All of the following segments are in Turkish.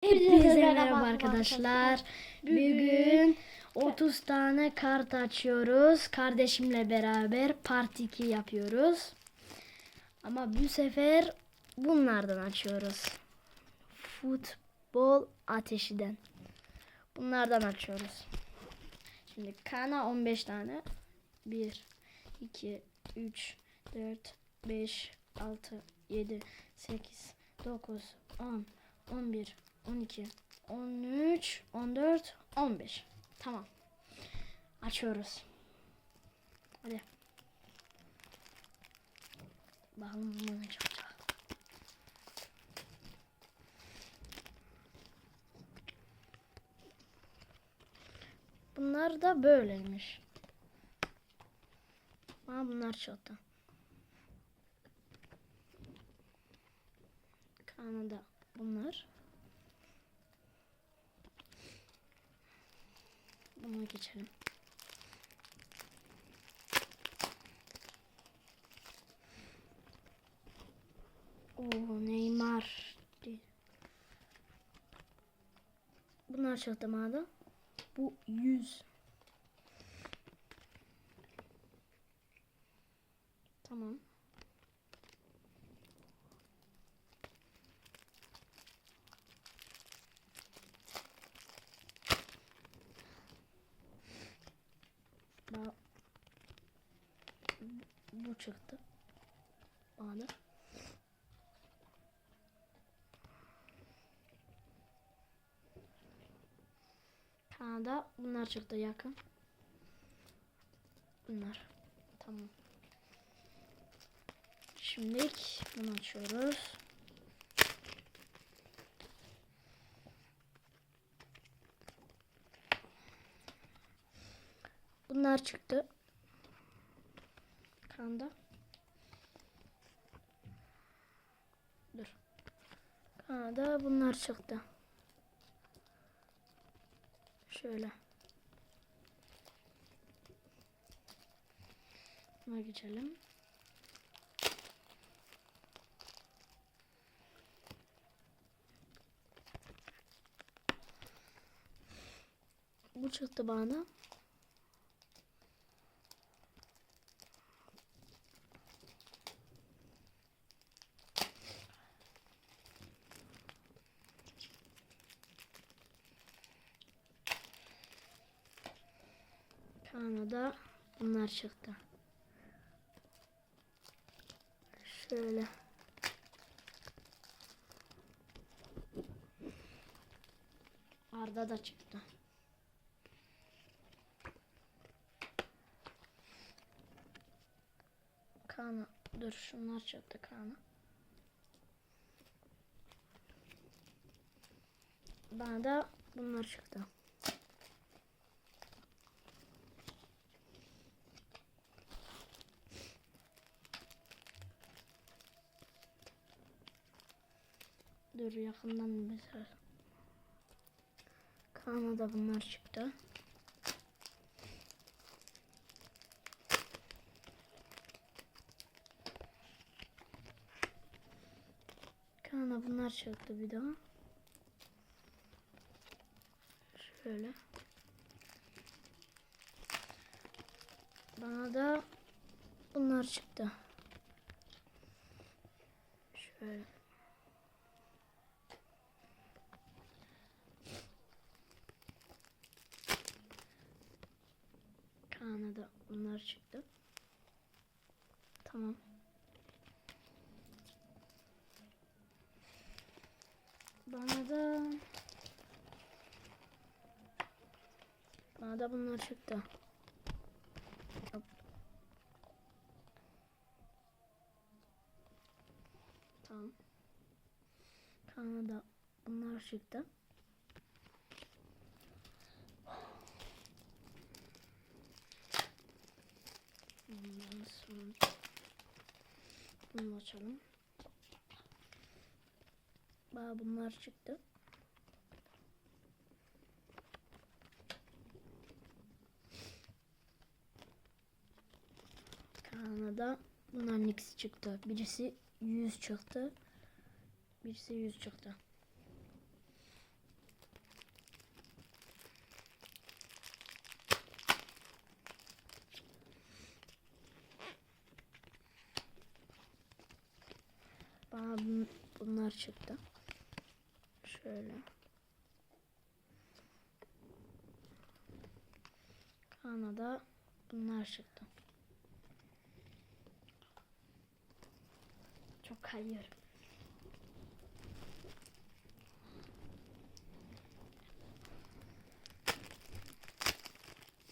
Hepinize merhaba arkadaşlar. Bugün 30 tane kart açıyoruz. Kardeşimle beraber part 2 yapıyoruz. Ama bu sefer bunlardan açıyoruz. Futbol ateşiden. Bunlardan açıyoruz. Şimdi kana 15 tane. 1 2 3 4 5 6 7 8 9 10 11 12 13 14 15 Tamam. Açıyoruz. Hadi. Bakalım bu ne çıkacak. Bunlar da böyleymiş. Aa bunlar çıktı. Kanada bunlar. Buna geçelim. Oo Neymar. Bunlar çıktı mağda. Bu 100. Tamam. Ba- bu çıktı. Bana. Kanada bunlar çıktı yakın. Bunlar. Tamam. Şimdi bunu açıyoruz. Bunlar çıktı. Kanda. Dur. Kanda bunlar çıktı. Şöyle. Buna geçelim. Bu çıktı bana. Kanada bunlar çıktı. Şöyle. Arda da çıktı. Kana. Dur şunlar çıktı Kana. Bana da bunlar çıktı. Dur yakından mesela. Kanada bunlar çıktı. Kana bunlar çıktı bir daha. Şöyle. Bana da bunlar çıktı. Şöyle. Kanada bunlar çıktı. Tamam. Bana da bana da bunlar çıktı. Hop. Tamam. Kanada bunlar çıktı. Bunu açalım. Bana bunlar çıktı. Kanada bunların ikisi çıktı. Birisi 100 çıktı. Birisi 100 çıktı. Bun- bunlar çıktı. Şöyle. Kanada bunlar çıktı. Çok kayıyorum.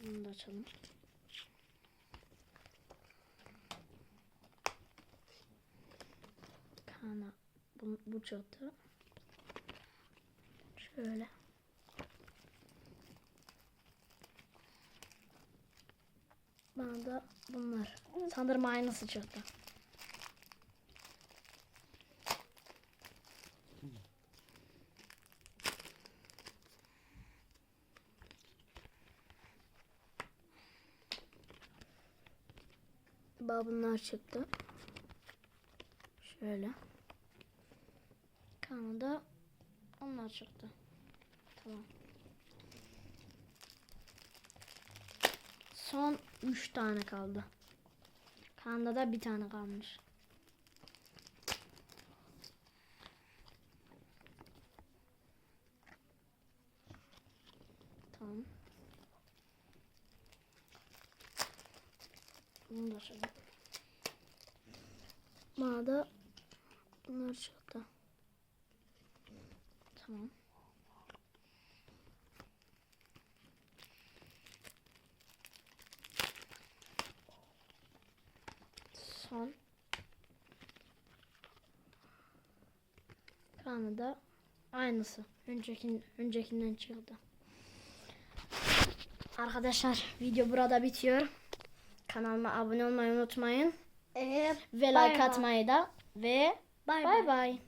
Bunu da açalım. Kana bu, bu çıktı. Şöyle. Bana da bunlar. Sanırım aynısı çıktı. Bana bunlar çıktı. Şöyle. Kanada onlar çıktı. Tamam. Son 3 tane kaldı. Kanada bir tane kalmış. Tamam. Bunu da açalım. Bana da bunlar çıktı. Tamam. Son. Kanada aynısı. Öncekin, öncekinden çıktı. Arkadaşlar video burada bitiyor. Kanalıma abone olmayı unutmayın. Ee, Ve like atmayı da ve bay bay.